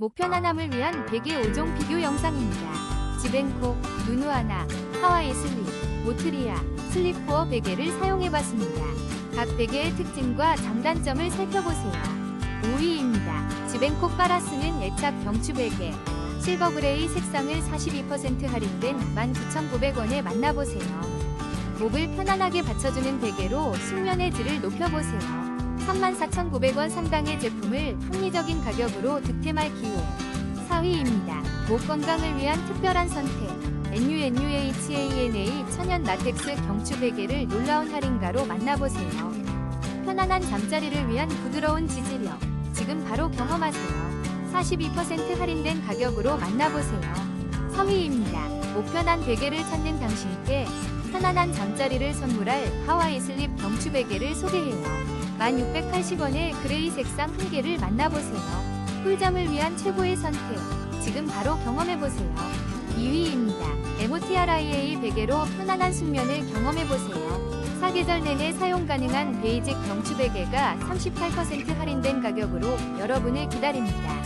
목 편안함을 위한 베개 5종 비교 영상입니다. 지벤코, 누누아나, 하와이 슬립, 모트리아, 슬립코어 베개를 사용해봤습니다. 각 베개의 특징과 장단점을 살펴보세요. 5위입니다. 지벤코 파라스는 애착 경추 베개. 실버 그레이 색상을 42% 할인된 19,900원에 만나보세요. 목을 편안하게 받쳐주는 베개로 숙면의 질을 높여보세요. 34,900원 상당의 제품을 합리적인 가격으로 득템할 기회. 4위입니다. 목 건강을 위한 특별한 선택. NUNUHANA 천연 라텍스 경추 베개를 놀라운 할인가로 만나보세요. 편안한 잠자리를 위한 부드러운 지지력. 지금 바로 경험하세요. 42% 할인된 가격으로 만나보세요. 3위입니다. 목 편한 베개를 찾는 당신께 편안한 잠자리를 선물할 하와이 슬립 경추 베개를 소개해요. 1680원의 그레이 색상 한 개를 만나보세요. 꿀잠을 위한 최고의 선택. 지금 바로 경험해보세요. 2위입니다. MOTRIA 베개로 편안한 숙면을 경험해보세요. 사계절 내내 사용 가능한 베이직 경추 베개가 38% 할인된 가격으로 여러분을 기다립니다.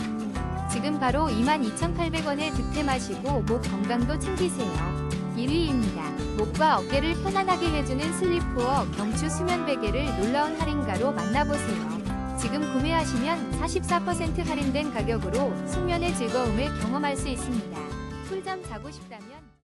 지금 바로 22,800원에 득템하시고 목 건강도 챙기세요. 1위입니다. 목과 어깨를 편안하게 해주는 슬리프어 경추 수면 베개를 놀라운 할인가로 만나보세요. 지금 구매하시면 44% 할인된 가격으로 숙면의 즐거움을 경험할 수 있습니다. 꿀잠 자고 싶다면